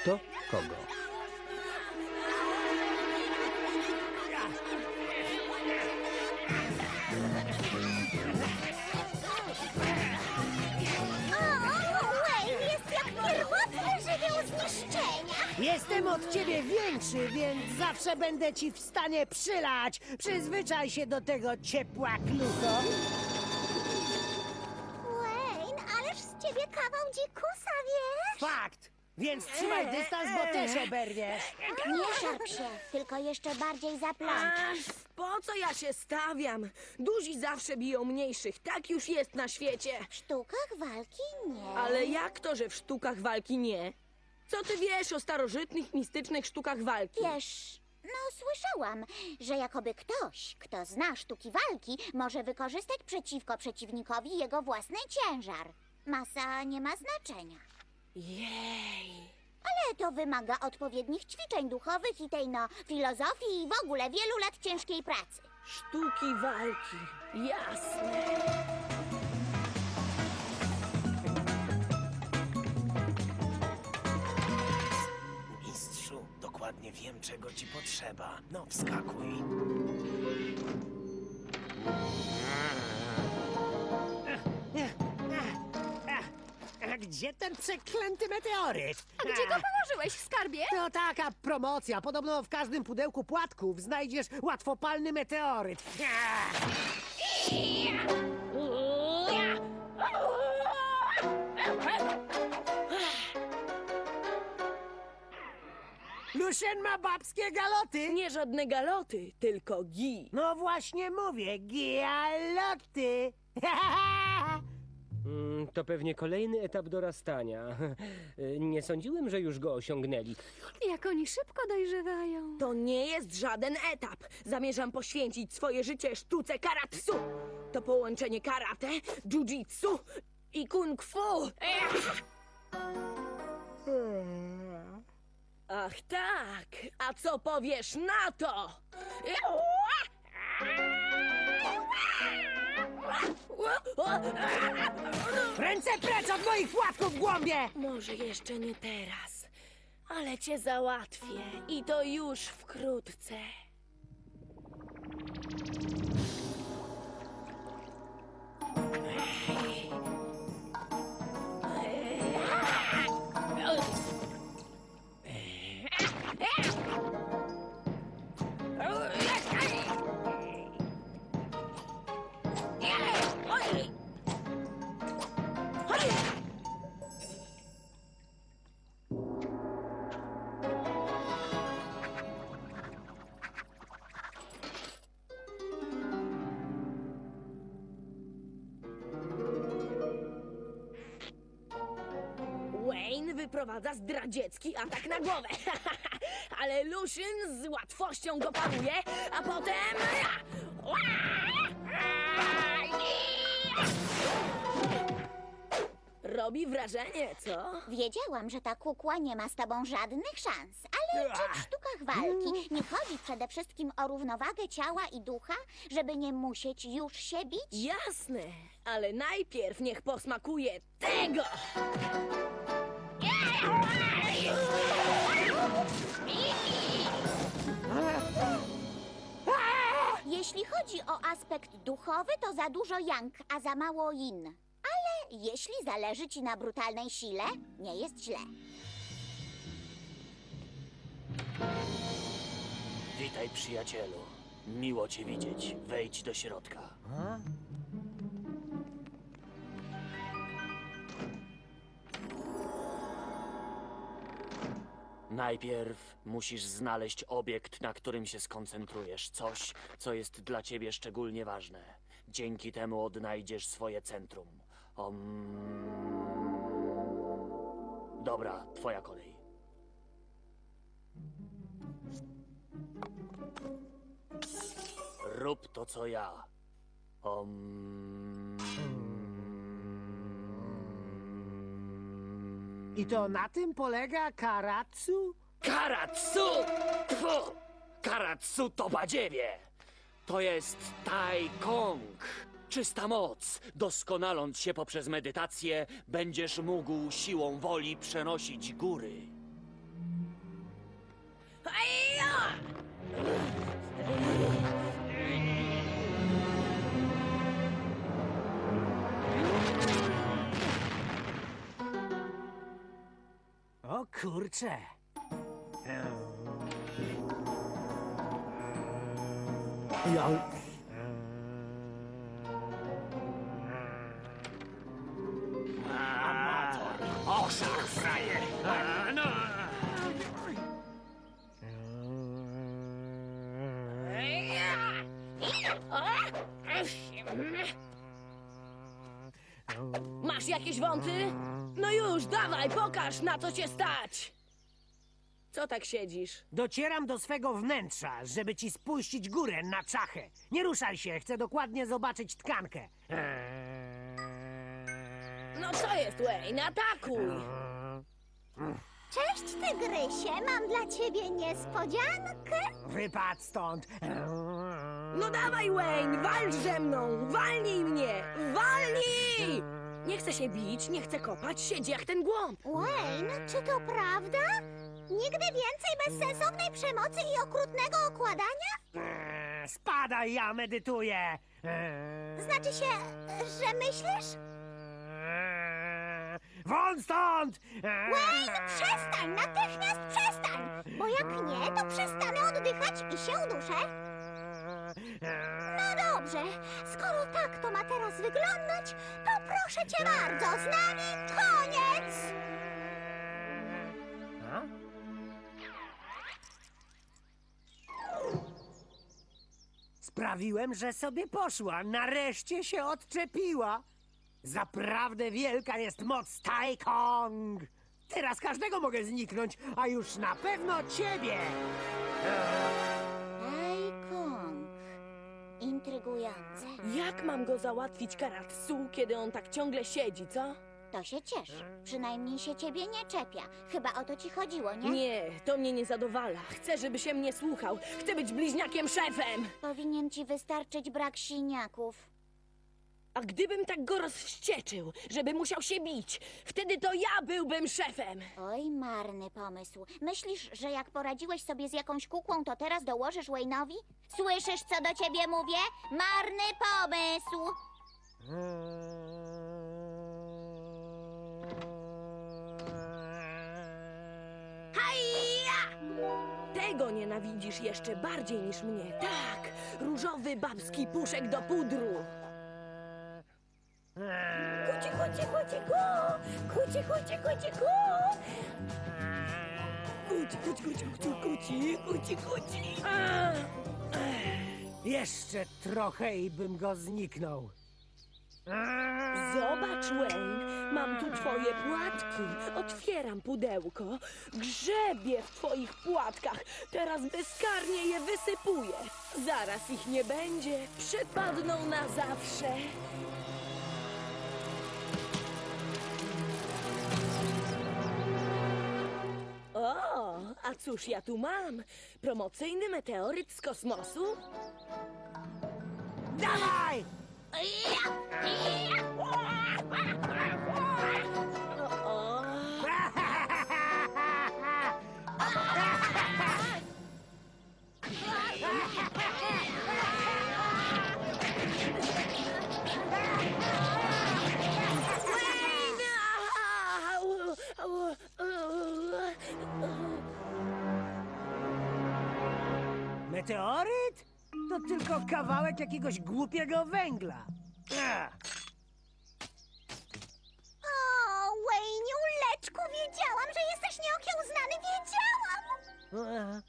kto kogo. O, Wayne jest jak pierwotny żywioł zniszczenia. Jestem od ciebie większy, więc zawsze będę ci w stanie przylać. Przyzwyczaj się do tego ciepła klucho. Wayne, ależ z ciebie kawał dzikusa, wiesz? Fakt! Więc trzymaj dystans, bo też oberwiesz. Nie szarp się, tylko jeszcze bardziej zaplątasz. Ach, po co ja się stawiam? Duzi zawsze biją mniejszych, tak już jest na świecie. W sztukach walki nie. Ale jak to, że w sztukach walki nie? Co ty wiesz o starożytnych, mistycznych sztukach walki? Wiesz, no słyszałam, że jakoby ktoś, kto zna sztuki walki, może wykorzystać przeciwko przeciwnikowi jego własny ciężar. Masa nie ma znaczenia. Jej. Ale to wymaga odpowiednich ćwiczeń duchowych i tej no filozofii i w ogóle wielu lat ciężkiej pracy. Sztuki walki. Jasne. Mistrzu, dokładnie wiem, czego ci potrzeba. No, wskakuj. Gdzie ten przeklęty meteoryt? Gdzie go położyłeś w skarbie? To taka promocja. Podobno w każdym pudełku płatków znajdziesz łatwopalny meteoryt. Lucien ma babskie galoty. Nie żadne galoty, tylko gi. No właśnie mówię, galoty. Mm, To pewnie kolejny etap dorastania. Nie sądziłem, że już go osiągnęli. Jak oni szybko dojrzewają. To nie jest żaden etap. Zamierzam poświęcić swoje życie sztuce karatsu. To połączenie karate, jiu-jitsu i kung fu. Ech! Ach tak, a co powiesz na to? Ręce precz od moich płatków, głąbie! Może jeszcze nie teraz, ale cię załatwię i to już wkrótce. Wayne wyprowadza zdradziecki atak na głowę. Ale Lucian z łatwością go paruje, a potem... Robi wrażenie, co? Wiedziałam, że ta kukła nie ma z tobą żadnych szans. Ale czy w sztukach walki nie chodzi przede wszystkim o równowagę ciała i ducha, żeby nie musieć już się bić? Jasne, ale najpierw niech posmakuje tego! Jeśli chodzi o aspekt duchowy, to za dużo yang, a za mało yin. Ale jeśli zależy ci na brutalnej sile, nie jest źle. Witaj, przyjacielu. Miło cię widzieć. Wejdź do środka. Najpierw musisz znaleźć obiekt, na którym się skoncentrujesz. Coś, co jest dla ciebie szczególnie ważne. Dzięki temu odnajdziesz swoje centrum. Om... Dobra, twoja kolej. Rób to, co ja. Om... I to na tym polega karatsu? Karatsu! Tfu! Karatsu to badziewie! To jest Tai Kong. Czysta moc. Doskonaląc się poprzez medytację, będziesz mógł siłą woli przenosić góry. O kurcze. Ja... Frajer! Masz jakieś wąty? No już, dawaj, pokaż, na co cię stać! Co tak siedzisz? Docieram do swego wnętrza, żeby ci spuścić górę na czachę. Nie ruszaj się, chcę dokładnie zobaczyć tkankę. No co jest, Wayne? Atakuj! Cześć, tygrysie, mam dla ciebie niespodziankę. Wypadł stąd. No dawaj, Wayne, walcz ze mną! Walnij mnie! Walnij! Nie chcę się bić, nie chcę kopać, siedzi jak ten głąb. Wayne, czy to prawda? Nigdy więcej bezsensownej przemocy i okrutnego okładania? Eee, Spadaj, ja medytuję. Eee, Znaczy się, że myślisz? eee, Won stąd! Eee, Wayne, przestań, natychmiast przestań! Bo jak nie, to przestanę oddychać i się uduszę. No dobrze, skoro tak to ma teraz wyglądać, to proszę cię bardzo, z nami koniec! Sprawiłem, że sobie poszła. Nareszcie się odczepiła. Zaprawdę wielka jest moc Tai Kong. Teraz każdego mogę zniknąć, a już na pewno ciebie. Ej, Intrygujące. Jak mam go załatwić Karatsu, kiedy on tak ciągle siedzi, co? To się cieszy. Przynajmniej się ciebie nie czepia. Chyba o to ci chodziło, nie? Nie, to mnie nie zadowala. Chcę, żeby się mnie słuchał. Chcę być bliźniakiem szefem. Powinien ci wystarczyć brak siniaków. A gdybym tak go rozwścieczył, żeby musiał się bić, wtedy to ja byłbym szefem. Oj, marny pomysł. Myślisz, że jak poradziłeś sobie z jakąś kukłą, to teraz dołożysz Wayne'owi? Słyszysz, co do ciebie mówię? Marny pomysł! Tego nienawidzisz jeszcze bardziej niż mnie. Tak, różowy babski puszek do pudru. Kuci, kuci, kuci, ku! Kuci, kuci, kuci, ku! Kuci, kuci, kuci, kuci, kuci, kuci, kuci. A! Jeszcze trochę i bym go zniknął. Zobacz, Wayne, mam tu twoje płatki. Otwieram pudełko, grzebię w twoich płatkach. Teraz bezkarnie je wysypuję. Zaraz ich nie będzie. Przepadną na zawsze. A cóż ja tu mam? Promocyjny meteoryt z kosmosu? Dawaj! Meteoryt? To tylko kawałek jakiegoś głupiego węgla. O, Wayniu, leczku, wiedziałam, że jesteś nieokiełznany, wiedziałam!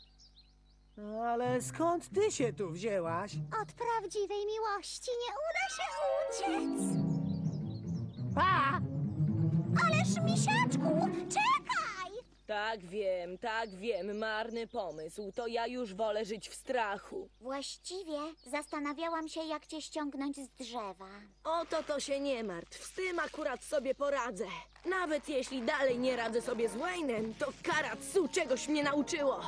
Ale skąd ty się tu wzięłaś? Od prawdziwej miłości nie uda się uciec. Pa! Ależ, misiaczku, czekaj! Tak wiem, tak wiem, marny pomysł. To ja już wolę żyć w strachu. Właściwie zastanawiałam się, jak cię ściągnąć z drzewa. O to się nie martw, z tym akurat sobie poradzę. Nawet jeśli dalej nie radzę sobie z Wayne'em, to Karatsu czegoś mnie nauczyło.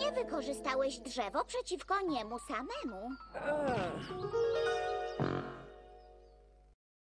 Świetnie wykorzystałeś drzewo przeciwko niemu samemu.